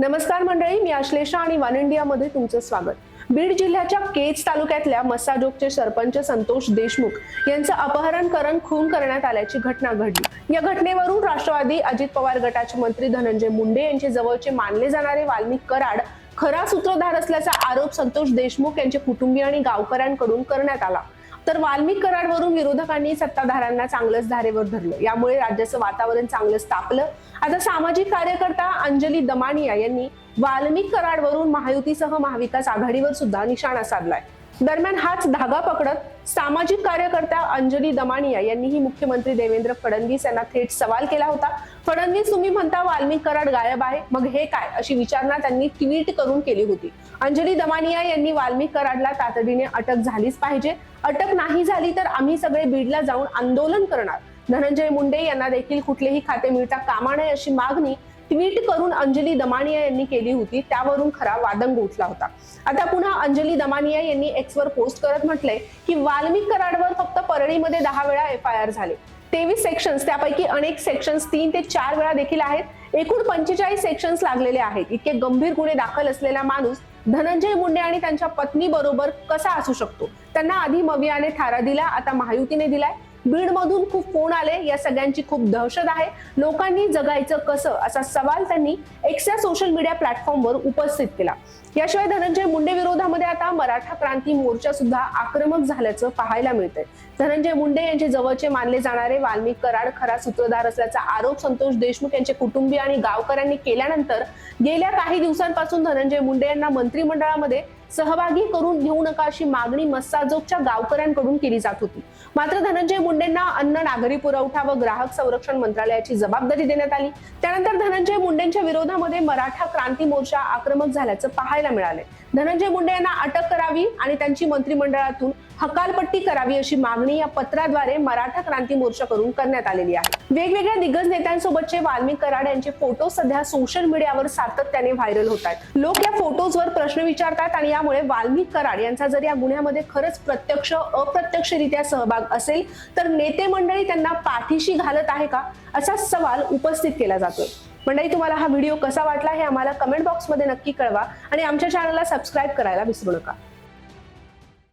नमस्कार मंडळी मी आश्लेषा आणि वन इंडियामध्ये तुमचं स्वागत. बीड जिल्ह्याच्या केज तालुक्यातल्या मसाजोगचे सरपंच संतोष देशमुख यांचं अपहरण करून खून करण्यात आल्याची घटना घडली. या घटनेवरून राष्ट्रवादी अजित पवार गटाचे मंत्री धनंजय मुंडे यांचे जवळचे मानले जाणारे वाल्मिक कराड खरा सूत्रधार असल्याचा आरोप संतोष देशमुख यांचे कुटुंबीय आणि गावकऱ्यांकडून करण्यात आला. तर वाल्मिक कराडवरून विरोधकांनी सत्ताधाऱ्यांना चांगलंच धारेवर धरलं. यामुळे राज्याचं वातावरण चांगलंच तापलं. आता सामाजिक कार्यकर्ता अंजली दमानिया यांनी वाल्मिक कराडवरून महायुतीसह महाविकास आघाडीवर सुद्धा निशाणा साधलाय. दरम्यान हाच धागा पकडत सामाजिक कार्यकर्त्या अंजली दमानिया यांनीही मुख्यमंत्री देवेंद्र फडणवीस यांना थेट सवाल केला होता. फडणवीस तुम्ही म्हणता वाल्मिक कराड गायब आहे. मग हे काय? अशी विचारणा त्यांनी ट्विट करून केली होती. अंजली दमानिया यांनी वाल्मिक कराडला तातडीने अटक झालीच पाहिजे. अटक नाही झाली तर आम्ही सगळे बीडला जाऊन आंदोलन करणार. धनंजय मुंडे यांना देखील कुठलेही खाते मिळता कामा नये अशी मागणी ट्विट करून अंजली दमानिया यांनी केली होती त्यावरून खरा वादंग उठला होता. आता पुन्हा अंजली दमानिया यांनी एक्सवर पोस्ट करत म्हटलंय की वाल्मिक कराडवर फक्त परळीमध्ये दहा वेळा एफ आय आर झाले. तेवीस सेक्शन्स त्यापैकी अनेक सेक्शन्स तीन ते चार वेळा देखील आहेत. एकूण पंचेचाळीस सेक्शन्स लागलेले आहेत. इतके गंभीर गुन्हे दाखल असलेला माणूस धनंजय मुंडे आणि त्यांच्या पत्नी बरोबर कसा असू शकतो? त्यांना आधी मवियाने थारा दिला आता महायुतीने दिलाय. बीड मधून खूप फोन आले. या सगळ्यांची खूप दहशत आहे. लोकांनी जगायचं कसं असा सवाल त्यांनी एक्स्ट्रा सोशल मीडिया प्लॅटफॉर्मवर उपस्थित केला. याशिवाय धनंजय मुंडे विरोधामध्ये आता मराठा क्रांती मोर्चा सुद्धा आक्रमक झाल्याचं पाहायला मिळतंय. धनंजय मुंडे यांचे जवळचे मानले जाणारे वाल्मिक कराड खरा सूत्रधार असल्याचा आरोप संतोष देशमुख यांचे कुटुंबीय आणि गावकऱ्यांनी केल्यानंतर गेल्या काही दिवसांपासून धनंजय मुंडे यांना मंत्रिमंडळामध्ये सहभागी करून घेऊ नका अशी मागणी मस्साजोगच्या गावकऱ्यांकडून केली जात होती. मात्र धनंजय मुंडेंना अन्न नागरी पुरवठा व ग्राहक संरक्षण मंत्रालयाची जबाबदारी देण्यात आली. त्यानंतर धनंजय मुंडेंच्या विरोधामध्ये मराठा क्रांती मोर्चा आक्रमक झाल्याचं पाहायला मिळाले धनंजय मुंडे यांना अटक करावी आणि त्यांची मंत्रिमंडळातून हकालपट्टी करावी अशी मागणी या पत्राद्वारे मराठा क्रांती मोर्चाकडून करण्यात आलेली आहे. वेगवेगळ्या दिग्गज नेत्यांसोबतचे वाल्मिक कराड यांचे फोटो सध्या सोशल मीडियावर सातत्याने व्हायरल होत आहेत. लोक या फोटोजवर प्रश्न विचारतात आणि यामुळे वाल्मिक कराड यांचा जर या गुन्ह्यामध्ये खरंच प्रत्यक्ष अप्रत्यक्षरित्या सहभाग असेल तर नेते मंडळी त्यांना पाठीशी घालत आहे का? असा सवाल उपस्थित केला जातोय. मंडळी तुम्हाला हा व्हिडिओ कसा वाटला हे आम्हाला कमेंट बॉक्समध्ये नक्की कळवा आणि आमच्या चॅनलला सबस्क्राईब करायला विसरू नका.